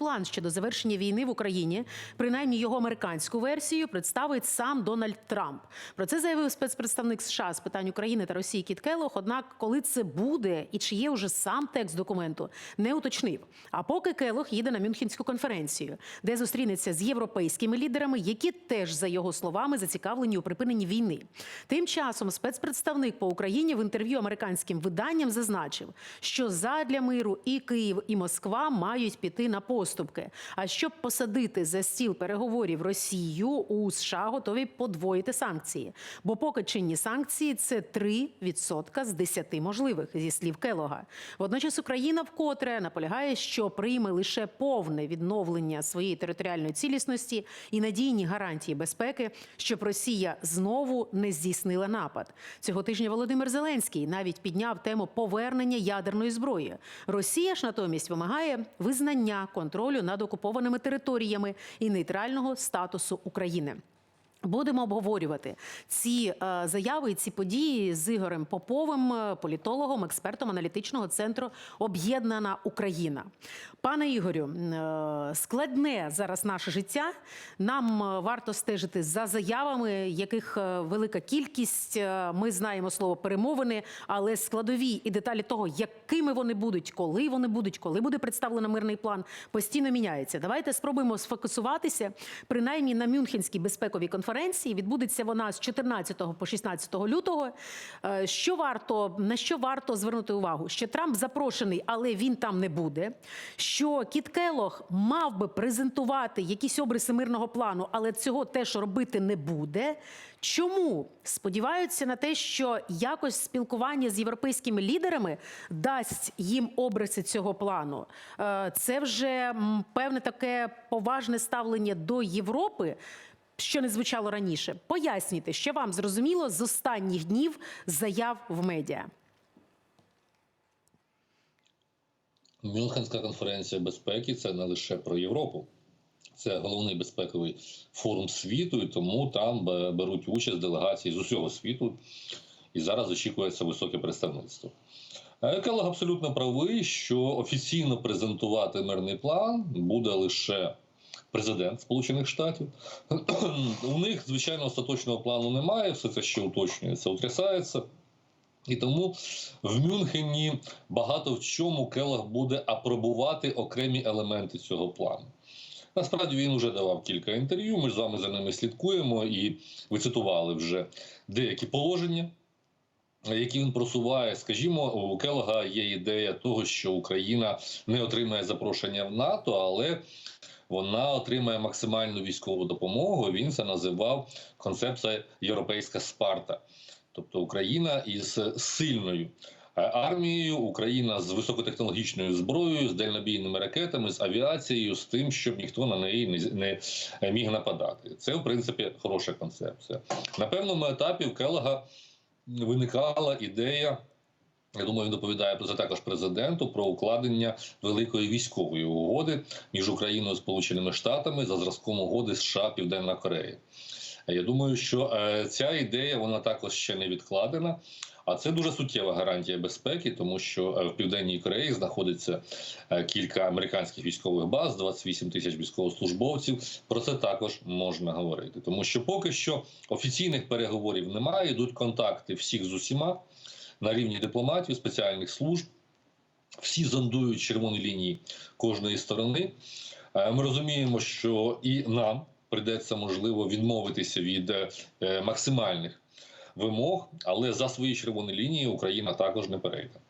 План щодо завершення війни в Україні, принаймні його американську версію, представить сам Дональд Трамп. Про це заявив спецпредставник США з питань України та Росії Кіт Келлог. Однак, коли це буде і чи є вже сам текст документу, не уточнив. А поки Келлог їде на Мюнхенську конференцію, де зустрінеться з європейськими лідерами, які теж за його словами зацікавлені у припиненні війни. Тим часом спецпредставник по Україні в інтерв'ю американським виданням зазначив, що задля миру і Київ, і Москва мають піти на поступки. А щоб посадити за стіл переговорів Росію, у США готові подвоїти санкції. Бо поки чинні санкції це 3% з 10 можливих, зі слів Келога. Водночас Україна вкотре наполягає, що прийме лише повне відновлення своєї територіальної цілісності і надійні гарантії безпеки, щоб Росія знову не здійснила напад. Цього тижня Володимир Зеленський навіть підняв тему повернення ядерної зброї. Росія ж натомість вимагає визнання контролю над окупованими територіями і нейтрального статусу України. Будемо обговорювати ці е, заяви і ці події з Ігорем Поповим, е, політологом, експертом аналітичного центру Об'єднана Україна. Пане Ігорю, е, складне зараз наше життя. Нам варто стежити за заявами, яких велика кількість. Ми знаємо слово перемовини, але складові і деталі того, якими вони будуть, коли вони будуть, коли буде представлено мирний план, постійно міняється. Давайте спробуємо сфокусуватися принаймні на Мюнхенській безпековій конференції. Відбудеться вона з 14 по 16 лютого. Е, Що варто на що варто звернути увагу? Що Трамп запрошений, але він там не буде. Що Кіт Келох мав би презентувати якісь обриси мирного плану, але цього теж робити не буде. Чому сподіваються на те, що якось спілкування з європейськими лідерами дасть їм обриси цього плану? Е, Це вже певне таке поважне ставлення до Європи. Що не звучало раніше, поясніть, що вам зрозуміло з останніх днів заяв в медіа. Мюнхенська конференція безпеки це не лише про Європу, це головний безпековий форум світу, і тому там беруть участь делегації з усього світу. І зараз очікується високе представництво. Е, абсолютно правий, що офіційно презентувати мирний план буде лише президент Сполучених Штатів. У них, звичайно, остаточного плану немає, все це ще уточнюється, утрясається. І тому в Мюнхені багато в чому Келлог буде апробувати окремі елементи цього плану. Насправді він вже давав кілька інтерв'ю. Ми з вами за ними слідкуємо, і ви цитували вже деякі положення, які він просуває. Скажімо, у Келлога є ідея того, що Україна не отримає запрошення в НАТО, але вона отримає максимальну військову допомогу. Він це називав концепція Європейська Спарта. Тобто Україна із сильною е, армією, Україна з високотехнологічною зброєю, з дальнобійними ракетами, з авіацією, з тим, щоб ніхто на неї не, міг нападати. Це, в принципі, хороша концепція. На певному етапі в Келлога виникала ідея. Я думаю, він доповідає про це також президенту про укладення великої військової угоди між Україною і Сполученими Штатами за зразком угоди США Південна Корея. Я думаю, що е, ця ідея вона також ще не відкладена. А це дуже суттєва гарантія безпеки, тому що е, в південній Кореї знаходиться е, кілька американських військових баз, 28 тисяч військовослужбовців. Про це також можна говорити, тому що поки що офіційних переговорів немає. Йдуть контакти всіх з усіма на рівні дипломатів, спеціальних служб. Всі зондують червоні лінії кожної сторони. Е, Ми розуміємо, що і нам прийдеться можливо відмовитися від е, максимальних вимог, але за свої червоні лінії Україна також не перейде.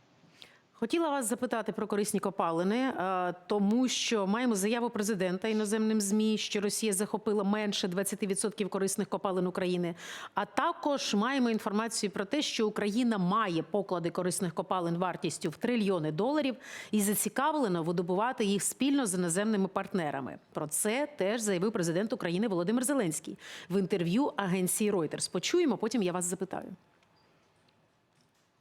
Хотіла вас запитати про корисні копалини, е, тому що маємо заяву президента іноземним змі, що Росія захопила менше 20% корисних копалин України. А також маємо інформацію про те, що Україна має поклади корисних копалин вартістю в трильйони доларів і зацікавлена видобувати їх спільно з іноземними партнерами. Про це теж заявив президент України Володимир Зеленський в інтерв'ю агенції Reuters. Почуємо, потім я вас запитаю.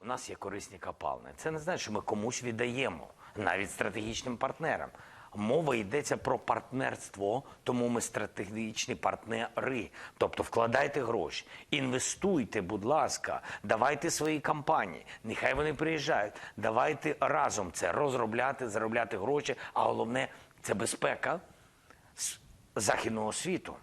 У нас є корисні копалини. Це не значить, що ми комусь віддаємо, навіть стратегічним партнерам. Мова йдеться про партнерство, тому ми стратегічні партнери. Тобто вкладайте гроші, інвестуйте, будь ласка, давайте свої компанії. Нехай вони приїжджають. Давайте разом це розробляти, заробляти гроші. А головне це безпека західного світу.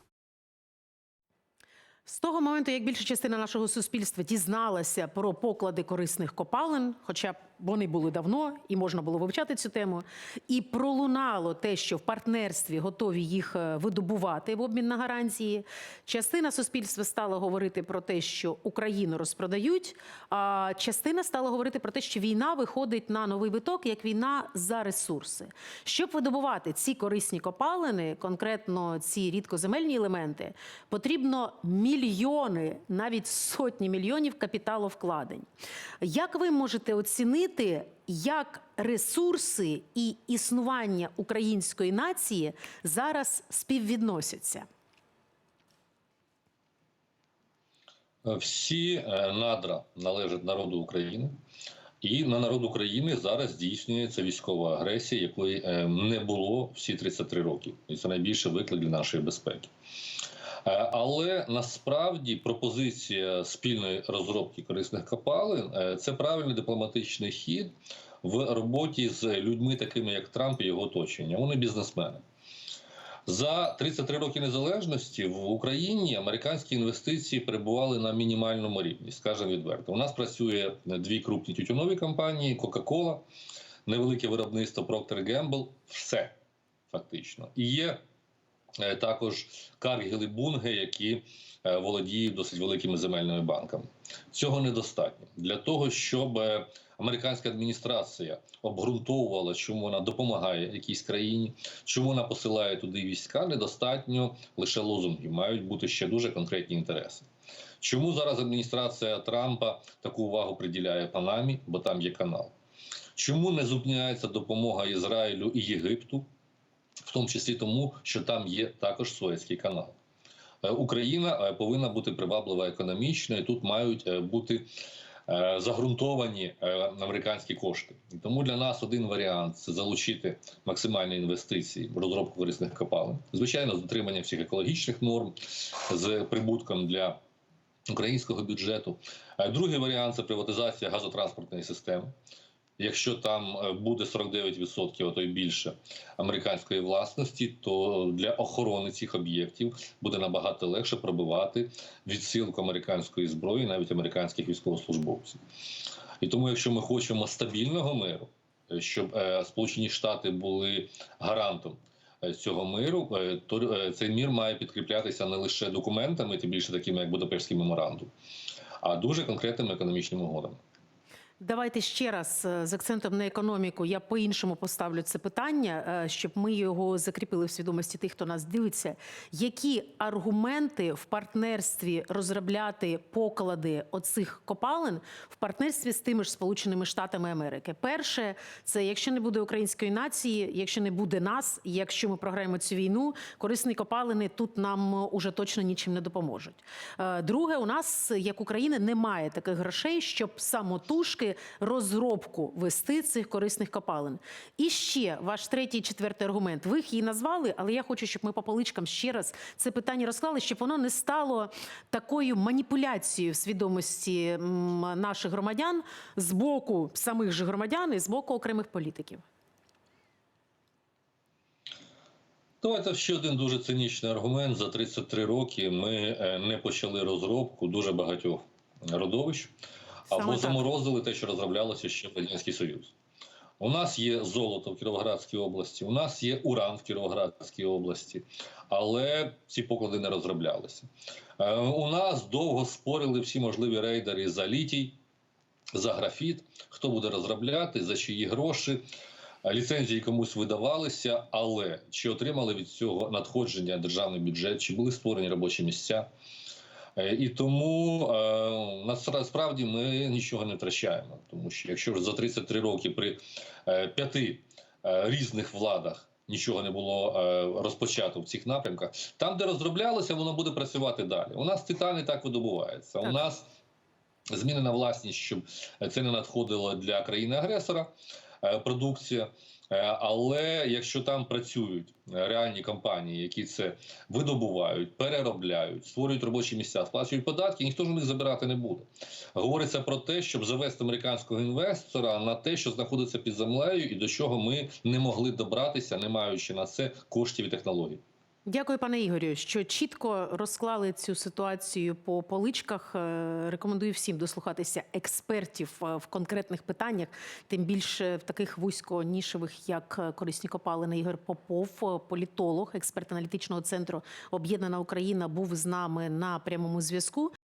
З того моменту, як більша частина нашого суспільства дізналася про поклади корисних копалин, хоча б вони були давно і можна було вивчати цю тему, і пролунало те, що в партнерстві готові їх е, видобувати в обмін на гарантії. Частина суспільства стала говорити про те, що Україну розпродають. А частина стала говорити про те, що війна виходить на новий виток як війна за ресурси. Щоб видобувати ці корисні копалини, конкретно ці рідкоземельні елементи, потрібно мільйони, навіть сотні мільйонів капіталовкладень. Як ви можете оцінити, як ресурси і існування української нації зараз співвідносяться? Всі е, надра належать народу України, і на народ України зараз здійснюється військова агресія, якої е, не було всі 33 роки. І це найбільший виклик для нашої безпеки. Е, Але насправді пропозиція спільної розробки корисних копалин е, це правильний дипломатичний хід в роботі з людьми, такими як Трамп і його оточення. Вони бізнесмени. За 33 роки незалежності в Україні американські інвестиції перебували на мінімальному рівні, скажемо відверто. У нас працює дві крупні тютюнові компанії: Coca-Cola, невелике виробництво Procter Gamble, все фактично. І є також Cargill і Bunge, які е, володіють досить великими земельними банками. Цього недостатньо для того, щоб е, американська адміністрація обґрунтовувала, чому вона допомагає якійсь країні, чому вона посилає туди війська. Недостатньо лише лозунгів, мають бути ще дуже конкретні інтереси. Чому зараз адміністрація Трампа таку увагу приділяє Панамі, бо там є канал? Чому не зупиняється допомога Ізраїлю і Єгипту, в тому числі тому, що там є також Суецький канал? Е, Україна е, повинна бути приваблива економічно, і тут мають е, бути загрунтовані американські кошти. Тому для нас один варіант це залучити максимальні інвестиції в розробку корисних копалин. Звичайно, з дотриманням всіх екологічних норм, з прибутком для українського бюджету. Другий варіант це приватизація газотранспортної системи. Якщо там е, буде 49%, а то й більше американської власності, то для охорони цих об'єктів буде набагато легше пробивати відсилку американської зброї, навіть американських військовослужбовців. І тому, якщо ми хочемо стабільного миру, е, щоб е, Сполучені Штати були гарантом цього миру, то цей мір має підкріплятися не лише документами, тим більше такими як Будапештський меморандум, а дуже конкретними економічними угодами. Давайте ще раз е, з акцентом на економіку. Я по-іншому поставлю це питання, е, щоб ми його закріпили в свідомості тих, хто нас дивиться. Які аргументи в партнерстві розробляти поклади оцих копалин в партнерстві з тими ж Сполученими Штатами Америки? Перше, це якщо не буде української нації, якщо не буде нас, якщо ми програємо цю війну, корисні копалини тут нам е, уже точно нічим не допоможуть. Друге, у нас як України немає таких грошей, щоб самотужки розробку вести цих корисних копалин. І ще ваш третій четвертий аргумент. Ви їх її назвали, але я хочу, щоб ми по поличкам ще раз це питання розклали, щоб воно не стало такою маніпуляцією в свідомості наших громадян з боку самих же громадян і з боку окремих політиків. Давайте ще один дуже цинічний аргумент. За 33 роки ми е, не почали розробку дуже багатьох родовищ або так. заморозили те, що розроблялося ще в Радянський Союз. У нас є золото в Кіровоградській області, у нас є уран в Кіровоградській області, але ці поклади не розроблялися. Е, У нас довго спорили всі можливі рейдери за літій, за графіт, хто буде розробляти, за чиї гроші. Ліцензії комусь видавалися, але чи отримали від цього надходження державний бюджет, чи були створені робочі місця? Е, І тому е, насправді ми нічого не втрачаємо, тому що якщо ж за 33 роки при е, п'яти е, різних владах нічого не було е, розпочато в цих напрямках, там, де розроблялося, воно буде працювати далі. У нас титани так видобувається. У нас змінена власність, щоб це не надходило для країни-агресора. Е, Продукція Е, Але якщо там працюють е, реальні компанії, які це видобувають, переробляють, створюють робочі місця, сплачують податки, ніхто ж у них забирати не буде. Говориться про те, щоб завести американського інвестора на те, що знаходиться під землею, і до чого ми не могли добратися, не маючи на це коштів і технологій. Дякую, пане Ігорю, що чітко розклали цю ситуацію по поличках. Е, Рекомендую всім дослухатися експертів е, в конкретних питаннях, тим більше в таких вузько-нішевих, як е, корисні копалини. Ігор Попов, політолог, експерт аналітичного центру Об'єднана Україна, був з нами на прямому зв'язку.